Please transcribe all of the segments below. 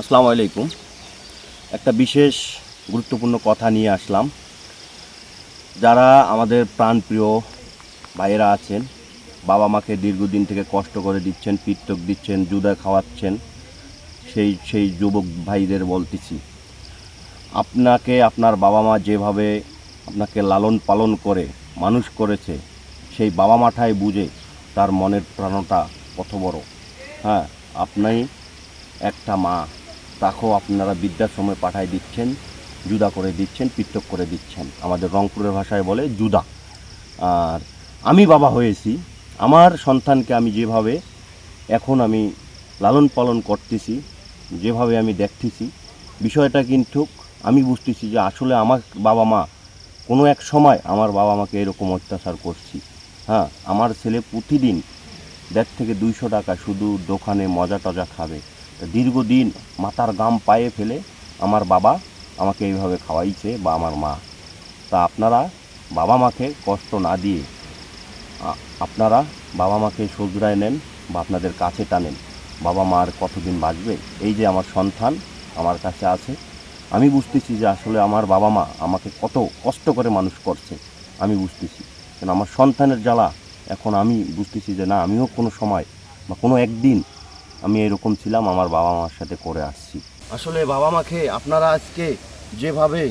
আসসালামু আলাইকুম। একটা বিশেষ গুরুত্বপূর্ণ কথা নিয়ে আসলাম। যারা আমাদের প্রাণপ্রিয় ভাইয়েরা আছেন, বাবা মাকে দীর্ঘদিন থেকে কষ্ট করে দিচ্ছেন, পিত্তক দিচ্ছেন, জুদা খাওয়াচ্ছেন, সেই সেই যুবক ভাইদের বলতেছি, আপনাকে, আপনার বাবা মা যেভাবে আপনাকে লালন পালন করে, মানুষ করেছে, সেই বাবা মাঠাই বুঝে তার মনের প্রাণটা কত বড়। হ্যাঁ আপনি একটা মা। তাকেও আপনারা বৃদ্ধাশ্রমে পাঠায় দিচ্ছেন, জুদা করে দিচ্ছেন, পৃথক করে দিচ্ছেন। আমাদের রংপুরের ভাষায় বলে জুদা। আর আমি বাবা হয়েছি, আমার সন্তানকে আমি যেভাবে এখন আমি লালন পালন করতেছি, যেভাবে আমি দেখতেছি, বিষয়টা কিন্তু আমি বুঝতেছি যে আসলে আমার বাবা মা কোনো এক সময় আমার বাবা মাকে এরকম অত্যাচার করছি। হ্যাঁ আমার ছেলে প্রতিদিন দেড় থেকে দুইশো টাকা শুধু দোকানে মজা টজা খাবে। দীর্ঘদিন মাথার গাম পায়ে ফেলে আমার বাবা আমাকে এইভাবে খাওয়াইছে বা আমার মা। তা আপনারা বাবা মাকে কষ্ট না দিয়ে আপনারা বাবা মাকে সজরায় নেন বা আপনাদের কাছে টানেন। বাবা মা আর কতদিন বাঁচবে? এই যে আমার সন্তান আমার কাছে আছে। আমি বুঝতেছি যে আসলে আমার বাবা মা আমাকে কত কষ্ট করে মানুষ করছে। আমি বুঝতেছি। কেন আমার সন্তানের জ্বালা এখন আমি বুঝতেছি যে না, আমিও কোনো সময় বা কোনো একদিন আমি এরকম ছিলাম, আমার বাবা মার সাথে করে আসছি। আসলে বাবা মাকে আপনারা আজকে যেভাবে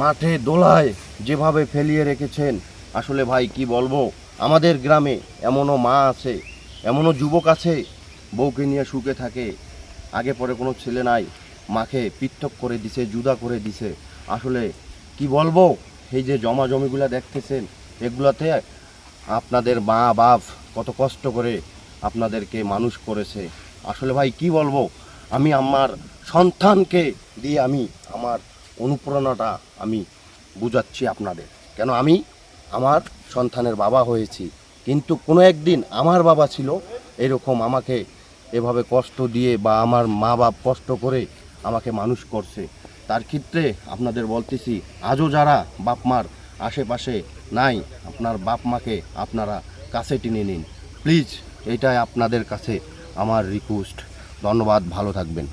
মাঠে দোলায় যেভাবে ফেলিয়ে রেখেছেন, আসলে ভাই কি বলব? আমাদের গ্রামে এমনও মা আছে, এমনও যুবক আছে, বউকে নিয়ে সুখে থাকে, আগে পরে কোনো ছেলে নাই, মাকে পৃথক করে দিছে, জুদা করে দিছে। আসলে কি বলব? এই যে জমা জমিগুলো দেখতেছেন, এগুলাতে আপনাদের মা বাপ কত কষ্ট করে আপনাদেরকে মানুষ করেছে। আসলে ভাই, কি বলব? আমি আমার সন্তানকে দিয়ে আমি আমার অনুপ্রেরণাটা আমি বুঝাচ্ছি আপনাদের। কেন আমি আমার সন্তানের বাবা হয়েছি, কিন্তু কোনো একদিন আমার বাবা ছিল এরকম আমাকে এভাবে কষ্ট দিয়ে বা আমার মা বাপ কষ্ট করে আমাকে মানুষ করছে। তার ক্ষেত্রে আপনাদের বলতেছি, আজও যারা বাপ মার আশেপাশে নাই, আপনার বাপ মাকে আপনারা কাছে টেনে নিন। প্লিজ এটাই আপনাদের কাছে আমার রিকোয়েস্ট ধন্যবাদ ভালো থাকবেন।